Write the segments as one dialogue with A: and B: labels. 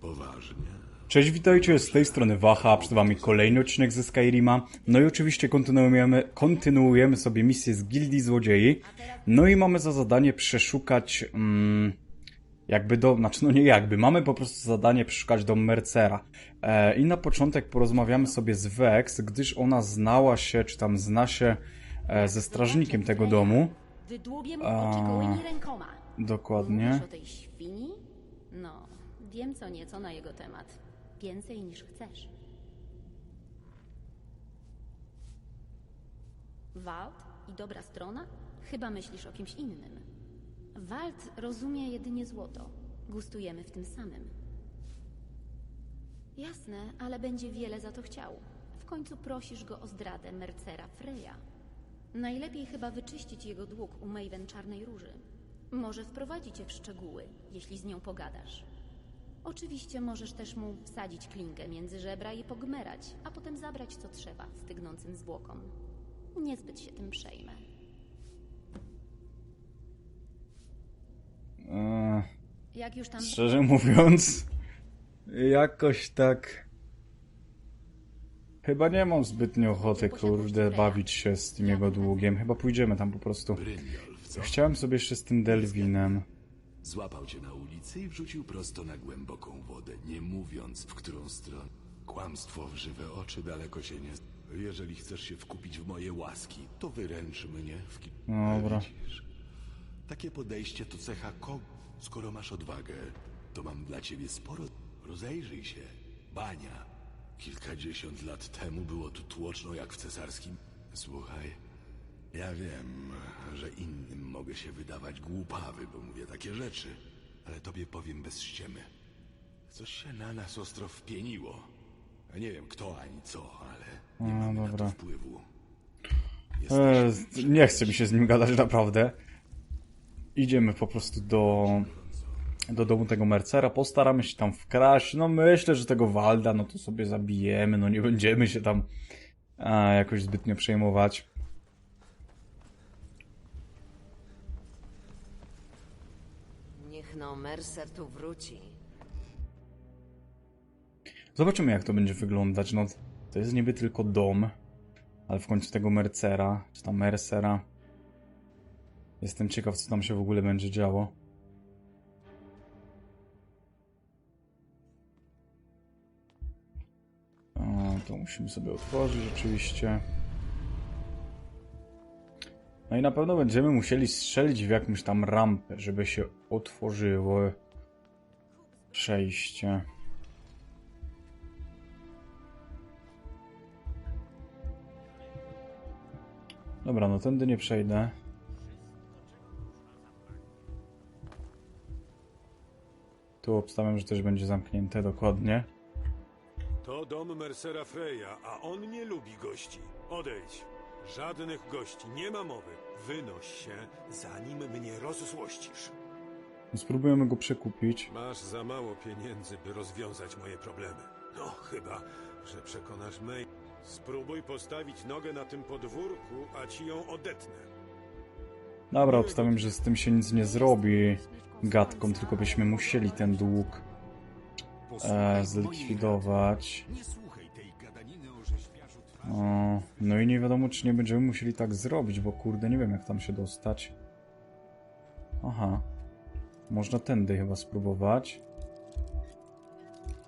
A: Poważnie?
B: Cześć, witajcie, z tej strony Waha, przed wami kolejny odcinek ze Skyrima. No i oczywiście kontynuujemy, kontynuujemy sobie misję z Gildii Złodziei. No i mamy za zadanie przeszukać, mm, jakby do, znaczy no nie jakby, mamy po prostu zadanie przeszukać dom Mercera. E, I na początek porozmawiamy sobie z Vex, gdyż ona znała się, czy tam zna się e, ze strażnikiem tego domu.
C: Wydłubię mu
B: A.
C: oczy gołymi rękoma.
B: Dokładnie.
C: Mówisz o tej świni? No, wiem co nieco na jego temat. Więcej niż chcesz. Walt i dobra strona? Chyba myślisz o kimś innym. Walt rozumie jedynie złoto. Gustujemy w tym samym. Jasne, ale będzie wiele za to chciał. W końcu prosisz go o zdradę Mercera Freya. Najlepiej chyba wyczyścić jego dług u Maven Czarnej Róży. Może wprowadzi cię w szczegóły, jeśli z nią pogadasz. Oczywiście możesz też mu wsadzić klingę między żebra i pogmerać, a potem zabrać co trzeba stygnącym zwłokom. Niezbyt się tym przejmę.
B: E,
C: Jak już tam...
B: Szczerze mówiąc, jakoś tak. Chyba nie mam zbytnio ochoty, kurde, bawić się z tym jego długiem. Chyba pójdziemy tam po prostu. Chciałem sobie jeszcze z tym Delwinem.
A: Złapał cię na ulicy i wrzucił prosto na głęboką wodę, nie mówiąc w którą stronę. Kłamstwo w żywe oczy daleko się nie... Jeżeli chcesz się wkupić w moje łaski, to wyręcz mnie w ki...
B: Dobra.
A: Ale widzisz, takie podejście to cecha kogo. Skoro masz odwagę, to mam dla ciebie sporo... Rozejrzyj się. Bania. Kilkadziesiąt lat temu było tu tłoczno jak w cesarskim... Słuchaj, ja wiem, że innym mogę się wydawać głupawy, bo mówię takie rzeczy, ale tobie powiem bez ściemy. Coś się na nas ostro wpieniło. Ja nie wiem kto ani co, ale nie
B: No,
A: mamy na
B: dobra.
A: to wpływu.
B: E,
A: Jesteśmy
B: nie chce mi się z nim gadać naprawdę. Idziemy po prostu do, do domu tego Mercera, postaramy się tam wkraść. No myślę, że tego Walda, no to sobie zabijemy, no nie będziemy się tam a, jakoś zbytnio przejmować.
D: Niech no Mercer tu wróci.
B: Zobaczymy, jak to będzie wyglądać. No, to jest niby tylko dom, ale w końcu tego Mercera, czy tam Mercera. Jestem ciekaw, co tam się w ogóle będzie działo. O, to musimy sobie otworzyć oczywiście. No i na pewno będziemy musieli strzelić w jakąś tam rampę, żeby się otworzyło przejście. Dobra, no tędy nie przejdę. Tu obstawiam, że też będzie zamknięte dokładnie.
E: To dom Mercera Freya, a on nie lubi gości. Odejdź. Żadnych gości, nie ma mowy. Wynoś się, zanim mnie rozzłościsz.
B: Spróbujemy go przekupić.
E: Masz za mało pieniędzy, by rozwiązać moje problemy. No, chyba, że przekonasz May. Spróbuj postawić nogę na tym podwórku, a ci ją odetnę.
B: Dobra, obstawiam, że z tym się nic nie zrobi gadką, tylko byśmy musieli ten dług e, zlikwidować.
A: Nie słuchaj tej gadaniny o rzeźbiarzu twarzy.
B: O, no i nie wiadomo, czy nie będziemy musieli tak zrobić, bo kurde, nie wiem jak tam się dostać. Aha. Można tędy chyba spróbować.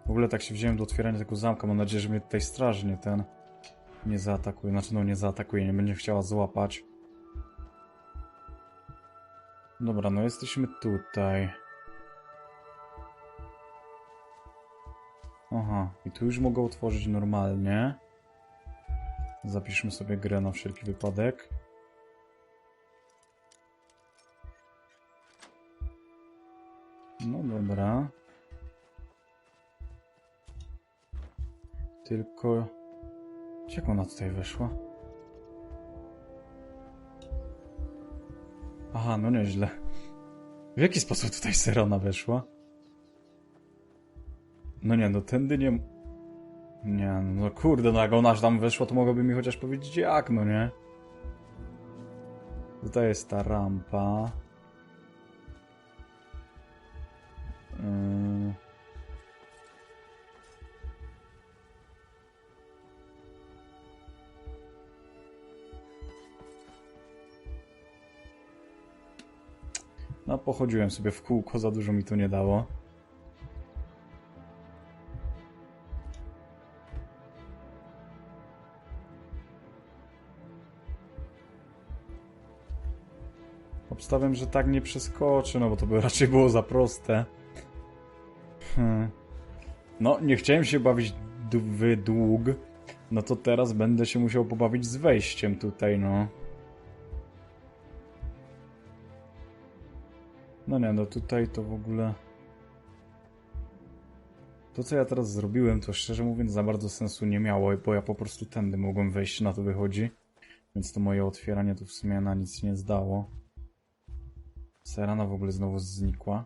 B: W ogóle tak się wziąłem do otwierania tego zamka. Mam nadzieję, że mnie tutaj straż nie ten nie zaatakuje. Znaczy, no nie zaatakuje, nie będzie chciała złapać. Dobra, no jesteśmy tutaj. Aha, i tu już mogę otworzyć normalnie. Zapiszmy sobie grę na wszelki wypadek. No dobra. Tylko... Jak ona tutaj weszła? Aha, no nieźle. W jaki sposób tutaj Serona weszła? No nie, no tędy nie... Nie, no, no kurde, no jak ona tam weszła, to mogłaby mi chociaż powiedzieć jak, no nie? Tutaj jest ta rampa. Yy. No, pochodziłem sobie w kółko, za dużo mi to nie dało. Obstawiam, że tak nie przeskoczę, no bo to by raczej było za proste. Hmm. No, nie chciałem się bawić d- w dług, no to teraz będę się musiał pobawić z wejściem tutaj, no. No nie, no tutaj to w ogóle... To, co ja teraz zrobiłem, to szczerze mówiąc za bardzo sensu nie miało, bo ja po prostu tędy mogłem wejść, na to wychodzi. Więc to moje otwieranie to w sumie na nic nie zdało. Serana w ogóle znowu znikła.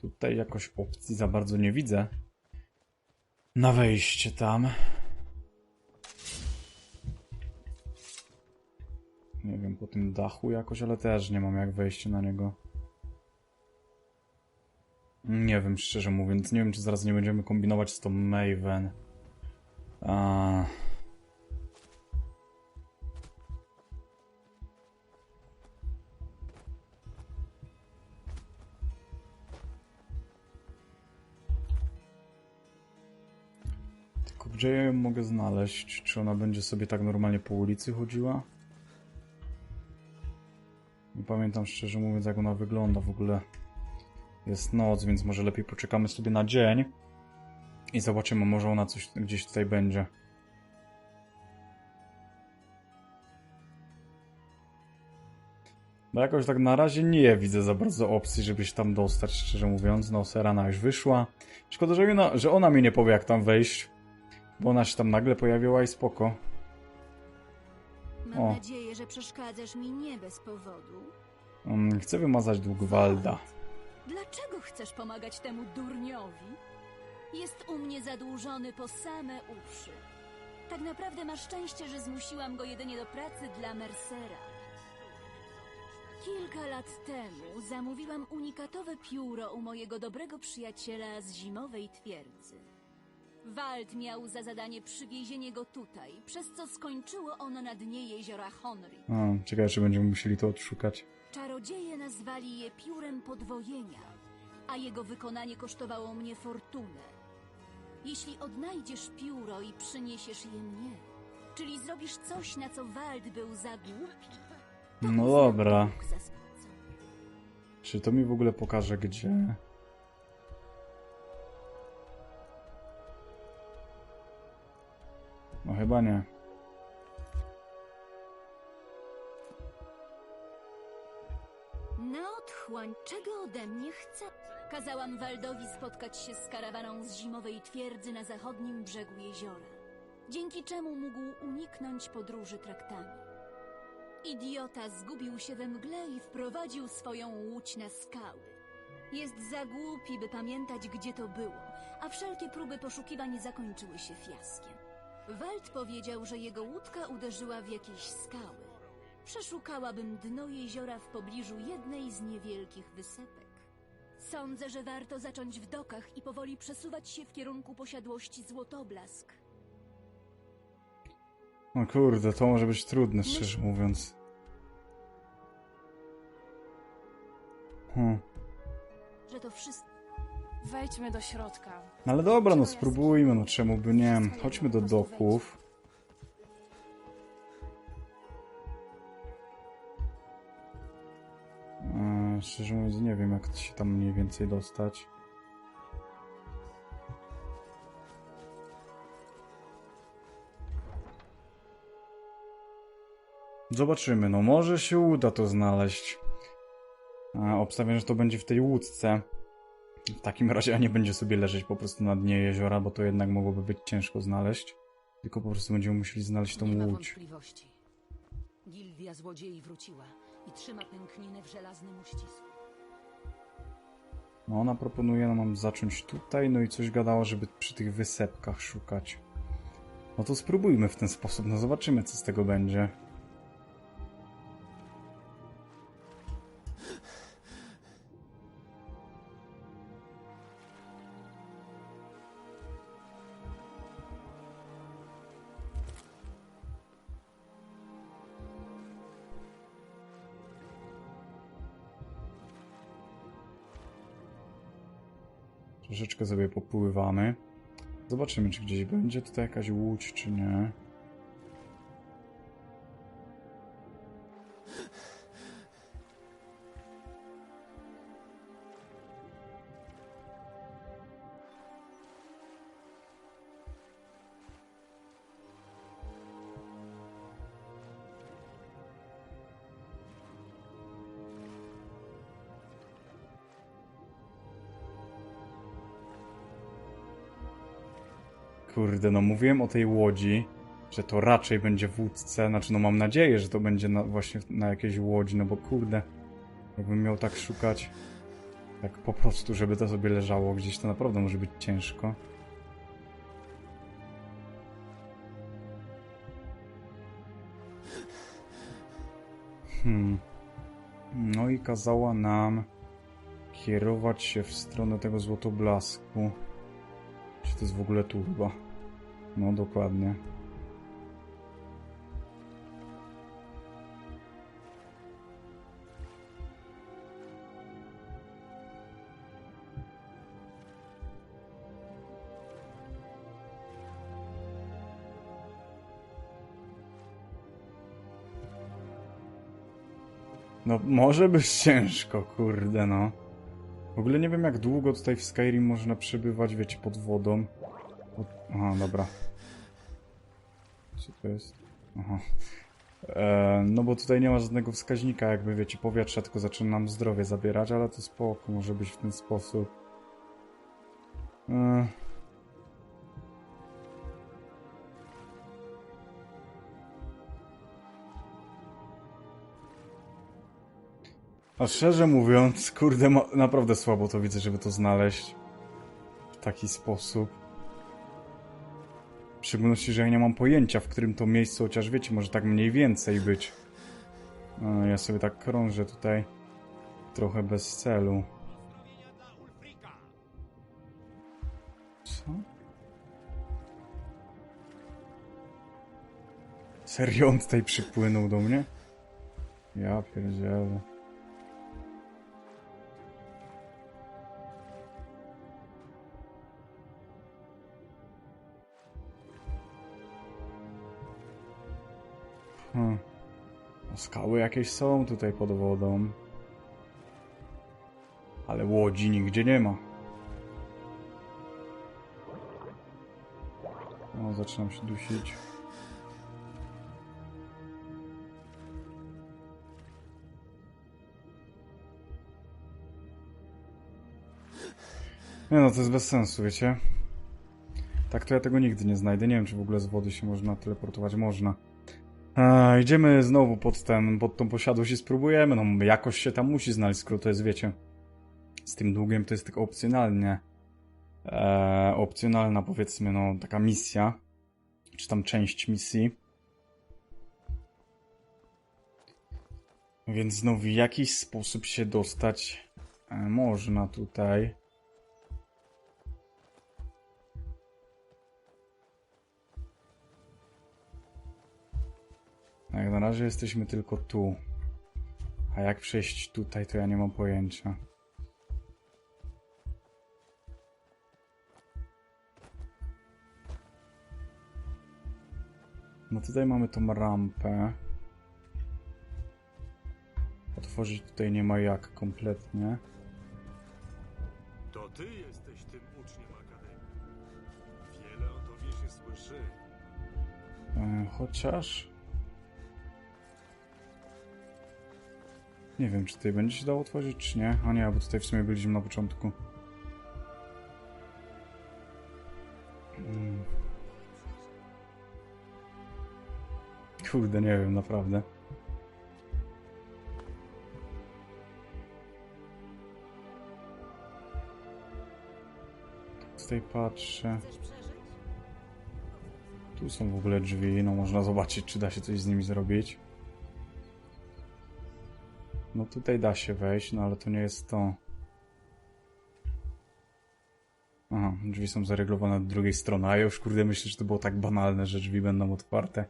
B: Tutaj jakoś opcji za bardzo nie widzę. Na wejście tam. Nie wiem, po tym dachu jakoś, ale też nie mam jak wejść na niego. Nie wiem, szczerze mówiąc. Nie wiem, czy zaraz nie będziemy kombinować z tą Maven. A... Tylko gdzie ja ją mogę znaleźć? Czy ona będzie sobie tak normalnie po ulicy chodziła? Nie pamiętam szczerze mówiąc jak ona wygląda w ogóle. Jest noc, więc może lepiej poczekamy sobie na dzień i zobaczymy, może ona coś gdzieś tutaj będzie. Bo jakoś tak na razie nie widzę za bardzo opcji, żeby się tam dostać, szczerze mówiąc. No, Serana już wyszła. Szkoda, że ona, że ona mi nie powie, jak tam wejść. Bo ona się tam nagle pojawiła i spoko.
C: Mam
B: O.
C: nadzieję, że przeszkadzasz mi nie bez powodu.
B: Um, chcę wymazać dług Walda.
C: Dlaczego chcesz pomagać temu durniowi? Jest u mnie zadłużony po same uszy. Tak naprawdę masz szczęście, że zmusiłam go jedynie do pracy dla Mercera. Kilka lat temu zamówiłam unikatowe pióro u mojego dobrego przyjaciela z zimowej twierdzy. Wald miał za zadanie przywiezienie go tutaj, przez co skończyło ono na dnie jeziora Honry.
B: A, ciekawe, czy będziemy musieli to odszukać.
C: Czarodzieje nazwali je piórem podwojenia, a jego wykonanie kosztowało mnie fortunę. Jeśli odnajdziesz pióro i przyniesiesz je mnie, czyli zrobisz coś, na co Wald był za głupi, to
B: No
C: uznam
B: dobra.
C: za.
B: Czy to mi w ogóle pokaże gdzie? Chyba nie.
C: Na otchłań, czego ode mnie chce? Kazałam Waldowi spotkać się z karawaną z zimowej twierdzy na zachodnim brzegu jeziora, dzięki czemu mógł uniknąć podróży traktami. Idiota zgubił się we mgle i wprowadził swoją łódź na skały. Jest za głupi, by pamiętać, gdzie to było, a wszelkie próby poszukiwań zakończyły się fiaskiem. Wald powiedział, że jego łódka uderzyła w jakieś skały. Przeszukałabym dno jeziora w pobliżu jednej z niewielkich wysepek. Sądzę, że warto zacząć w dokach i powoli przesuwać się w kierunku posiadłości Złotoblask.
B: No kurde, to może być trudne, szczerze mówiąc. Hmm.
C: Że to wszystko.
F: Wejdźmy do środka.
B: No ale dobra, no spróbujmy, no czemu by nie. Chodźmy do doków. Eee, szczerze mówiąc, nie wiem, jak się tam mniej więcej dostać. Zobaczymy, no może się uda to znaleźć. Eee, obstawiam, że to będzie w tej łódce. W takim razie nie będzie sobie leżeć po prostu na dnie jeziora, bo to jednak mogłoby być ciężko znaleźć. Tylko po prostu będziemy musieli znaleźć tą
G: Nie
B: łódź.
G: Gildia złodziei wróciła i trzyma pękninę w żelaznym uścisku.
B: No ona proponuje nam zacząć tutaj, no i coś gadało, żeby przy tych wysepkach szukać. No to spróbujmy w ten sposób, no zobaczymy co z tego będzie. Troszeczkę sobie popływamy. Zobaczymy, czy gdzieś będzie tutaj jakaś łódź, czy nie. Kurde, no mówiłem o tej łodzi, że to raczej będzie w łódce. Znaczy, no mam nadzieję, że to będzie na, właśnie na jakiejś łodzi, no bo kurde, jakbym miał tak szukać, tak po prostu, żeby to sobie leżało gdzieś, to naprawdę może być ciężko. Hmm. No i kazała nam kierować się w stronę tego złotoblasku. Czy to jest w ogóle tu chyba? No dokładnie. No może być ciężko, kurde no. W ogóle nie wiem jak długo tutaj w Skyrim można przebywać, wiecie, pod wodą. Aha, dobra. Co to jest? Aha. E, no bo tutaj nie ma żadnego wskaźnika, jakby wiecie, powietrza, tylko zaczyna nam zdrowie zabierać, ale to spoko, może być w ten sposób. E... A szczerze mówiąc, kurde, naprawdę słabo to widzę, żeby to znaleźć w taki sposób. Szczególności, że ja nie mam pojęcia, w którym to miejscu, chociaż wiecie, może tak mniej więcej być. No, ja sobie tak krążę tutaj trochę bez celu. Co? Serio on tutaj przypłynął do mnie? Ja pierdzielę. Hmm. Skały jakieś są tutaj pod wodą. Ale łodzi nigdzie nie ma. O, zaczynam się dusić. Nie no, to jest bez sensu, wiecie? Tak to ja tego nigdy nie znajdę. Nie wiem, czy w ogóle z wody się można teleportować. Można. A, idziemy znowu pod ten, pod tą posiadłość i spróbujemy. No, jakoś się tam musi znaleźć, skoro to jest, wiecie, z tym długiem to jest tylko opcjonalnie. E, opcjonalna, powiedzmy, no, taka misja. Czy tam część misji. Więc znowu w jakiś sposób się dostać e, można tutaj. Jak na razie jesteśmy tylko tu. A jak przejść tutaj, to ja nie mam pojęcia. No tutaj mamy tą rampę. Otworzyć tutaj nie ma jak kompletnie.
E: To ty jesteś tym uczniem Akademii. Wiele o tobie się słyszy.
B: E, chociaż... Nie wiem, czy tutaj będzie się dało otworzyć, czy nie. A nie, bo tutaj w sumie byliśmy na początku. Mm. Kurde, nie wiem, naprawdę. Tutaj patrzę. Tu są w ogóle drzwi, no można zobaczyć, czy da się coś z nimi zrobić. No tutaj da się wejść, no ale to nie jest to. Aha, drzwi są zareglowane od drugiej strony, a ja już kurde myślę, że to było tak banalne, że drzwi będą otwarte.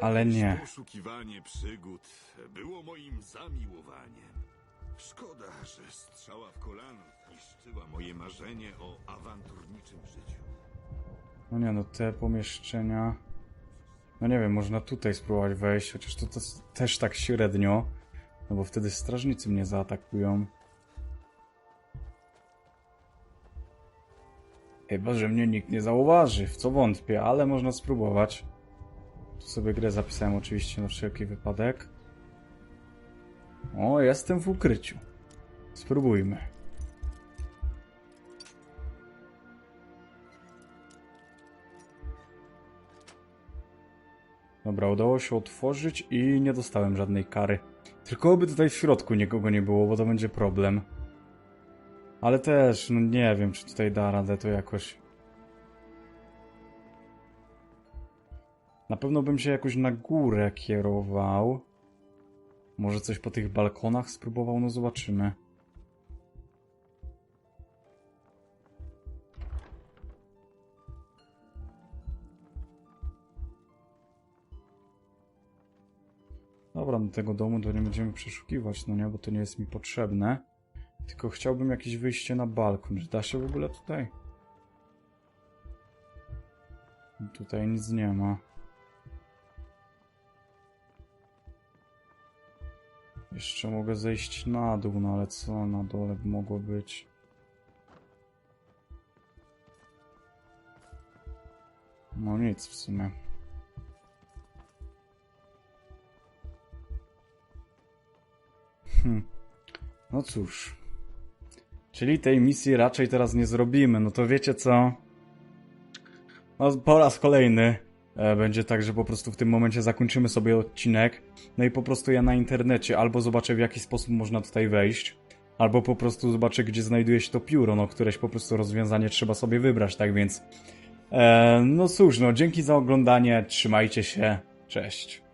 B: Ale nie.
H: Poszukiwanie przygód było moim zamiłowaniem. Szkoda, że strzała w kolano niszczyła moje marzenie o awanturniczym życiu.
B: No nie, no te pomieszczenia... No nie wiem, można tutaj spróbować wejść, chociaż to, to też tak średnio. No bo wtedy strażnicy mnie zaatakują. Chyba, że mnie nikt nie zauważy, w co wątpię, ale można spróbować. Tu sobie grę zapisałem oczywiście na wszelki wypadek. O, jestem w ukryciu. Spróbujmy. Dobra, udało się otworzyć i nie dostałem żadnej kary. Tylko oby tutaj w środku nikogo nie było, bo to będzie problem. Ale też, no nie wiem, czy tutaj da radę to jakoś. Na pewno bym się jakoś na górę kierował. Może coś po tych balkonach spróbował, no zobaczymy. Dobra, do tego domu to nie będziemy przeszukiwać, no nie, bo to nie jest mi potrzebne. Tylko chciałbym jakieś wyjście na balkon. Czy da się w ogóle tutaj? Tutaj nic nie ma. Jeszcze mogę zejść na dół, no ale co na dole by mogło być? No nic w sumie. Hm. No cóż. Czyli tej misji raczej teraz nie zrobimy. No to wiecie co? No po raz kolejny e, będzie tak, że po prostu w tym momencie zakończymy sobie odcinek. No i po prostu ja na internecie albo zobaczę w jaki sposób można tutaj wejść, albo po prostu zobaczę gdzie znajduje się to pióro, no któreś po prostu rozwiązanie trzeba sobie wybrać, tak więc... E, no cóż, no dzięki za oglądanie, trzymajcie się, cześć.